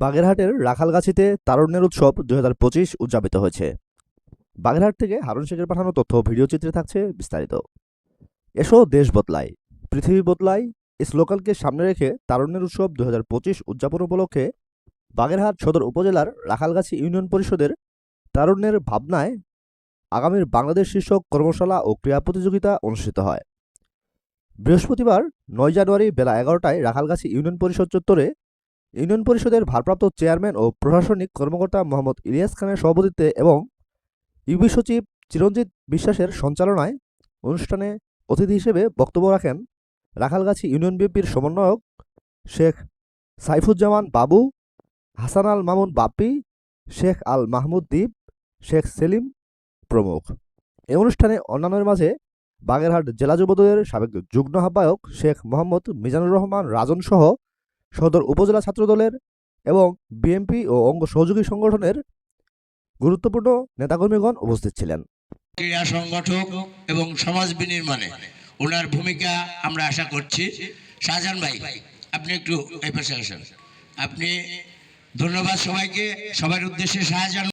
বাগেরহাটের রাখালগাছিতে তারুণ্যের উৎসব দু হাজার পঁচিশ উদযাপিত হয়েছে। বাগেরহাট থেকে হারুন শেখের পাঠানো তথ্য ভিডিও চিত্রে থাকছে বিস্তারিত। এসো দেশ বদলায়, পৃথিবী বদলায় এই স্লোগানকে সামনে রেখে তারুণ্যের উৎসব দুই হাজার পঁচিশ উদযাপন উপলক্ষে বাগেরহাট সদর উপজেলার রাখালগাছি ইউনিয়ন পরিষদের তারুণ্যের ভাবনায় আগামীর বাংলাদেশ শীর্ষক কর্মশালা ও ক্রীড়া প্রতিযোগিতা অনুষ্ঠিত হয়। বৃহস্পতিবার নয় জানুয়ারি বেলা এগারোটায় রাখালগাছি ইউনিয়ন পরিষদ চত্বরে ইউনিয়ন পরিষদের ভারপ্রাপ্ত চেয়ারম্যান ও প্রশাসনিক কর্মকর্তা মোহাম্মদ ইলিয়াস খানের সভাপতিত্বে এবং ইউবি সচিব চিরঞ্জিত বিশ্বাসের সঞ্চালনায় অনুষ্ঠানে অতিথি হিসেবে বক্তব্য রাখেন রাখালগাছি ইউনিয়ন বিএনপির সমন্বয়ক শেখ সাইফুজ্জামান বাবু, হাসান আল মামুন বাপ্পি, শেখ আল মাহমুদ দ্বীপ, শেখ সেলিম প্রমুখ। এ অনুষ্ঠানে অন্যান্যের মাঝে বাগেরহাট জেলা যুবদলের সাবেক যুগ্ম আহ্বায়ক শেখ মোহাম্মদ মিজানুর রহমান রাজন সহ সদর উপজেলা ছাত্রদলের এবং বিএমপি ও অঙ্গ সহযোগী সংগঠনের গুরুত্বপূর্ণ নেতাকর্মীগণ উপস্থিত ছিলেন। ক্রীড়া সংগঠক এবং সমাজ বিনির্মাণে ওনার ভূমিকা আমরা আশা করছি। শাহজাহান ভাই, আপনি একটু আপনি ধন্যবাদ সবাইকে। সবার উদ্দেশ্যে শাহজাহান